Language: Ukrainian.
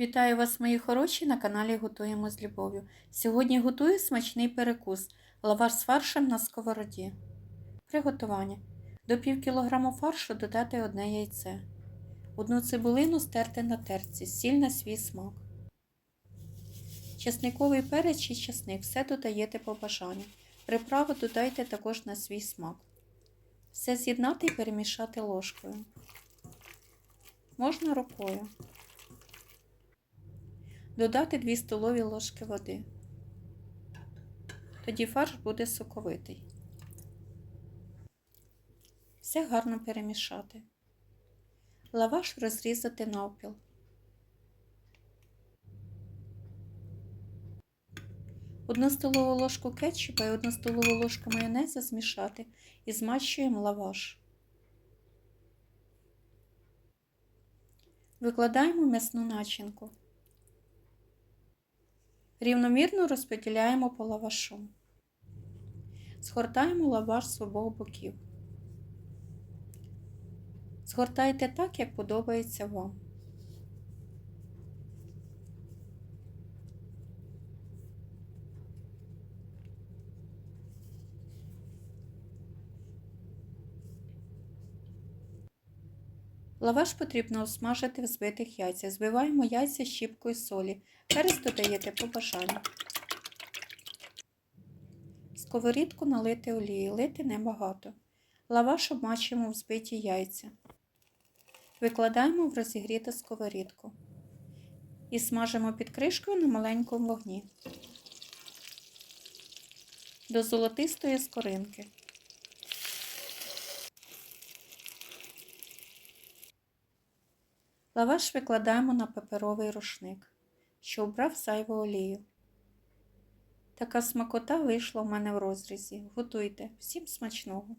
Вітаю вас, мої хороші, на каналі Готуємо з любов'ю. Сьогодні готую смачний перекус лаваш з фаршем на сковороді. Приготування. До пів кілограму фаршу додати одне яйце. Одну цибулину стерти на терці, сіль на свій смак. Чесниковий перець чи чесник все додаєте по бажанню. Приправу додайте також на свій смак. Все з'єднати і перемішати ложкою. Можна рукою. Додати 2 столові ложки води. Тоді фарш буде соковитий. Все гарно перемішати. Лаваш розрізати навпіл. Одну столову ложку кетчупа і одну столову ложку майонезу змішати і змащуємо лаваш. Викладаємо м'ясну начинку. Рівномірно розподіляємо по лавашу. Згортаємо лаваш з обох боків. Згортайте так, як подобається вам. Лаваш потрібно обсмажити в збитих яйцях. Збиваємо яйця щіпкою солі. Перець додаєте по бажанню. Сковорідку налити олії, лити небагато. Лаваш обмачуємо в збиті яйця. Викладаємо в розігріту сковорідку. І смажимо під кришкою на маленькому вогні. До золотистої скоринки. Лаваш викладаємо на паперовий рушник, що вбрав зайву олію. Така смакота вийшла в мене в розрізі. Готуйте. Всім смачного!